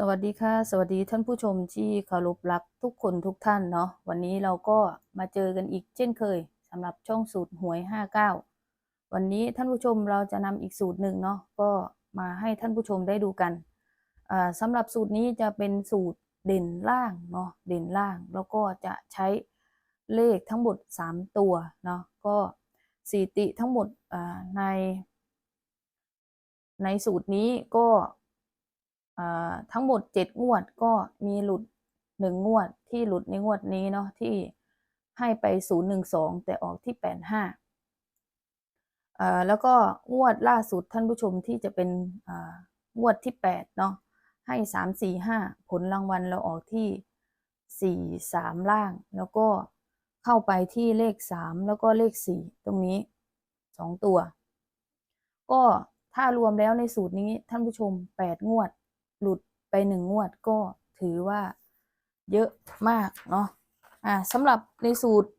สวัสดีค่ะ สวัสดีท่านผู้ชมที่เคารพรักทุกคนทุกท่านเนาะวันนี้เราก็มาเจอกันอีกเช่นเคยสำหรับช่องสูตรหวย 59 วันนี้ท่านผู้ชมเราจะนำอีกสูตรหนึ่งเนาะก็มาให้ท่านผู้ชมได้ดูกันอ่าสำหรับสูตรนี้จะเป็นสูตรเด่นล่างเนาะเด่นล่าง แล้วก็จะใช้เลขทั้งหมด 3 ตัวเนาะก็สถิติทั้งหมดในในสูตรนี้ก็ ทั้งหมด 7 งวดก็มีหลุด 1 งวดที่หลุดในงวดนี้เนาะที่ให้ไป 012 แต่ออกที่ 85อ่าแล้วก็งวดล่าสุดท่านผู้ชมที่จะเป็นงวดที่ 8 เนาะให้ 3 4 5 ผลรางวัลเราออกที่ 4 3 ล่าง แล้วก็เข้าไปที่เลข 3 แล้วก็เลข 4 ตรงนี้ 2 ตัว ก็ถ้ารวมแล้วในสูตรนี้ท่านผู้ชม 8 งวด หลุดไป1งวดก็ถือว่าเยอะมากเนาะอ่าสำหรับในสูตร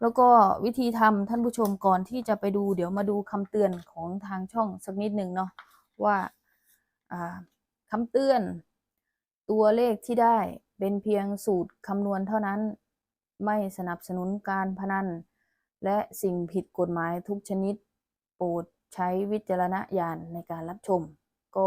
แล้วก็วิธีทำท่านผู้ชมก่อนที่จะไปดู เดี๋ยวมาดูคำเตือนของทางช่องสักนิดหนึ่งเนาะว่าอ่าคำเตือน ตัวเลขที่ได้เป็นเพียงสูตรคำนวณเท่านั้น ไม่สนับสนุนการพนัน และสิ่งผิดกฎหมายทุกชนิด โปรดใช้วิจารณญาณในการรับชม ก็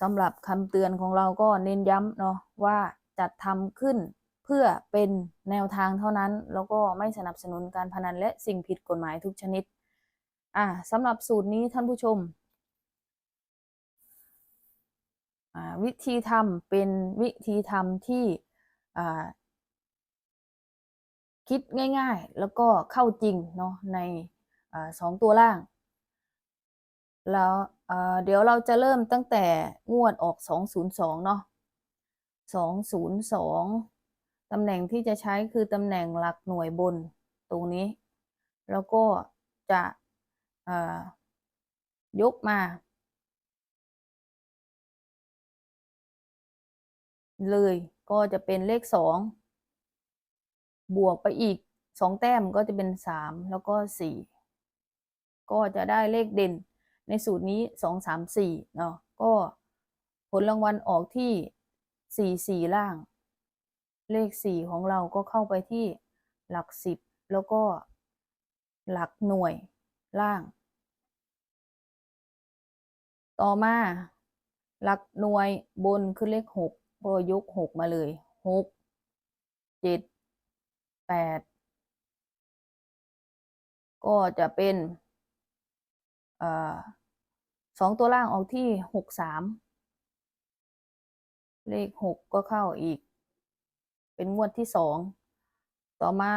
สำหรับคำเตือนของเราก็เน้นย้ำเนาะว่าจัดทำขึ้นเพื่อเป็นแนวทางเท่านั้น แล้วก็ไม่สนับสนุนการพนันและสิ่งผิดกฎหมายทุกชนิด อ่าสำหรับสูตรนี้ท่านผู้ชม วิธีทำเป็นวิธีทำที่คิดง่ายๆ แล้วก็เข้าจริงเนาะในอสองตัวล่าง แล้ว เอ่อเดี๋ยวเราจะเริ่มตั้งแต่งวดออก 202 เนาะ 202 ตำแหน่งที่จะใช้คือตำแหน่งหลักหน่วยบนตรงนี้ แล้วก็จะยกมา เลยก็จะเป็นเลข 2 บวกไปอีก 2 แต้มก็จะเป็น 3 แล้วก็ 4 ก็จะได้เลขเด่น ในสูตรนี้2 3 4เนาะก็ผลรางวัลออกที่4 4ล่าง เลข4ของเราก็เข้าไปที่หลัก10แล้วก็หลักหน่วยล่าง ต่อมาหลักหน่วยบนคือเลข6ก็ยก6มาเลย6 7 8ก็จะเป็น สองตัวล่างออกที่หกสามเลขหกก็เข้าอีก เป็นงวดที่สองต่อมา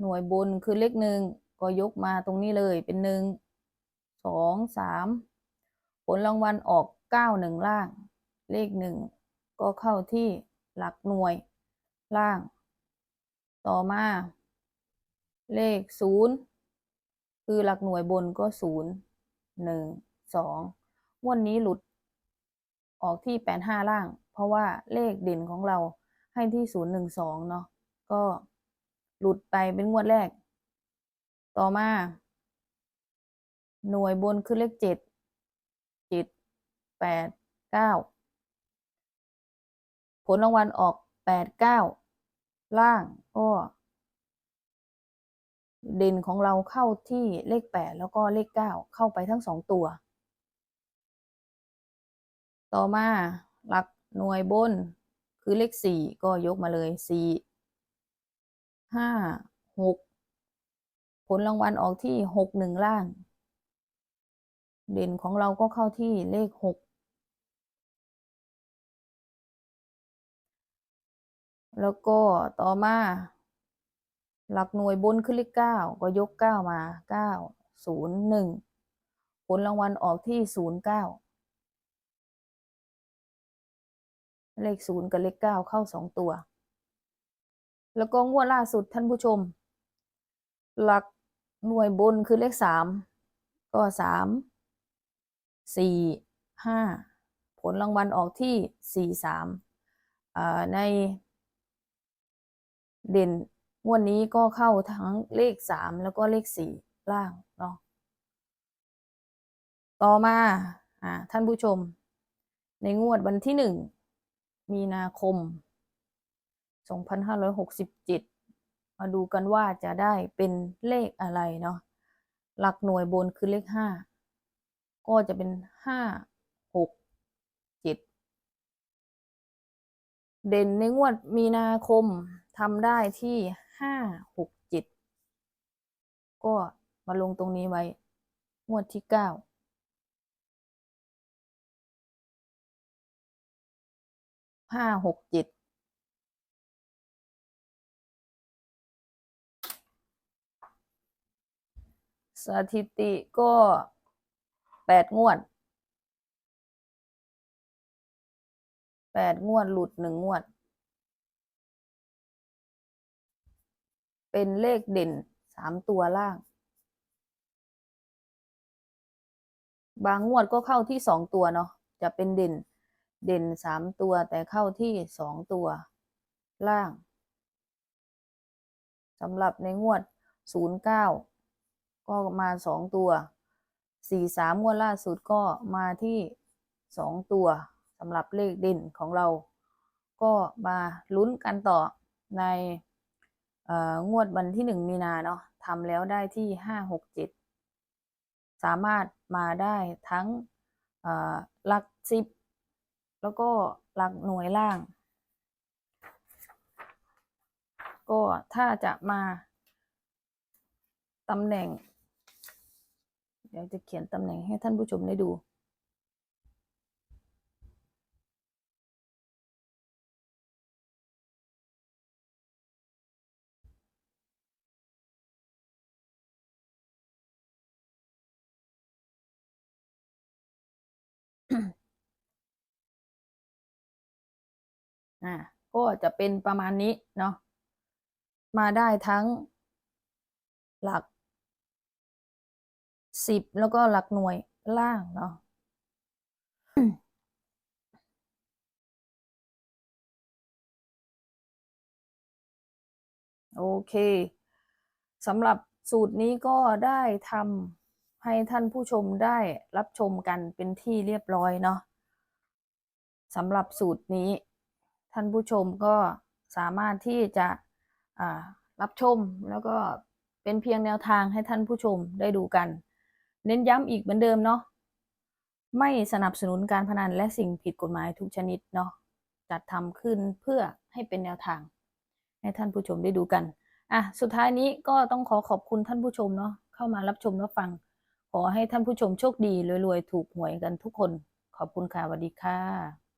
หน่วยบนคือเลขหนึ่งก็ยกมาตรงนี้เลยเป็นหนึ่งสองสามผลรางวัลออกเก้าหนึ่งล่าง เลขหนึ่งก็เข้าที่หลักหน่วยล่าง ต่อมา เลขศูนย์คือหลักหน่วยบนก็ศูนย์ หนึ่งสองงวดนี้หลุด ออกที่แปดห้าล่าง เพราะว่าเลขเด่นของเราให้ที่ศูนย์หนึ่งสองเนาะก็หลุดไปเป็นงวดแรก ต่อมา หน่วยบนคือเลขเจ็ดเจ็ดแปดเก้าผลรางวัลออกแปดเก้าล่างก็ เด่นของเราเข้าที่เลขแปดแล้วก็เลขเก้าเข้าไปทั้งสองตัว ต่อมาหลักหน่วยบนคือเลขสี่ก็ยกมาเลยสี่ห้าหกผลรางวัลออกที่หกหนึ่งล่าง เด่นของเราก็เข้าที่เลขหกแล้วก็ต่อมา หลักหน่วยบนคือเลขเก้าก็ยกเก้ามาเก้าศูนย์หนึ่งผลรางวัลออกที่ศูนย์เก้าเลขศูนย์กับเลขเก้าเข้าสองตัว แล้วก็งวดล่าสุดท่านผู้ชม หลักหน่วยบนคือเลขสามก็สามสี่ห้าผลรางวัลออกที่สี่สามในเด่น งวดนี้ก็เข้าทั้งเลขสามแล้วก็เลขสี่ล่างเนาะต่อมาอ่าท่านผู้ชม ในงวดวันที่หนึ่งมีนาคม 2567 มาดูกันว่าจะได้เป็นเลขอะไรเนาะหลักหน่วยบนคือเลขห้าก็จะเป็นห้าหกเจ็ดเด่นในงวดมีนาคมทำได้ที่ ห้าหกเจ็ดก็มาลงตรงนี้ไว้ งวดที่เก้าห้าหกเจ็ดสถิติก็แปดงวดแปดงวดหลุดหนึ่งงวด เป็นเลขเด่นสามตัวล่าง บางงวดก็เข้าที่สองตัวเนาะจะเป็นเด่นเด่นสามตัวแต่เข้าที่สองตัวล่างสำหรับในงวดศูนย์เก้าก็มาสองตัวสี่สามงวดล่าสุดก็มาที่สองตัวสำหรับเลขเด่นของเรา ก็มาลุ้นกันต่อใน งวดวันที่หนึ่งมีนาเนาะทำแล้วได้ที่ห้าหกเจ็ดสามารถมาได้ทั้งหลักสิบแล้วก็หลักหน่วยล่าง ก็ถ้าจะมาตำแหน่ง เดี๋ยวจะเขียนตำแหน่งให้ท่านผู้ชมได้ดู อ่าก็จะเป็นประมาณนี้เนาะมาได้ทั้งหลักสิบแล้วก็หลักหน่วยล่างเนาะโอเคสำหรับสูตรนี้ก็ได้ทำให้ท่านผู้ชมได้รับชมกันเป็นที่เรียบร้อยเนาะสำหรับสูตรนี้ ท่านผู้ชมก็สามารถที่จะรับชมแล้วก็เป็นเพียงแนวทางให้ท่านผู้ชมได้ดูกัน เน้นย้ำอีกเหมือนเดิมเนาะไม่สนับสนุนการพนันและสิ่งผิดกฎหมายทุกชนิดเนาะจัดทำขึ้นเพื่อให้เป็นแนวทาง ให้ท่านผู้ชมได้ดูกันอะสุดท้ายนี้ก็ต้องขอขอบคุณท่านผู้ชมเนาะเข้ามารับชมรับฟัง ขอให้ท่านผู้ชมโชคดีรวยๆ ถูกหวยกันทุกคน ขอบคุณค่ะสวัสดีค่ะ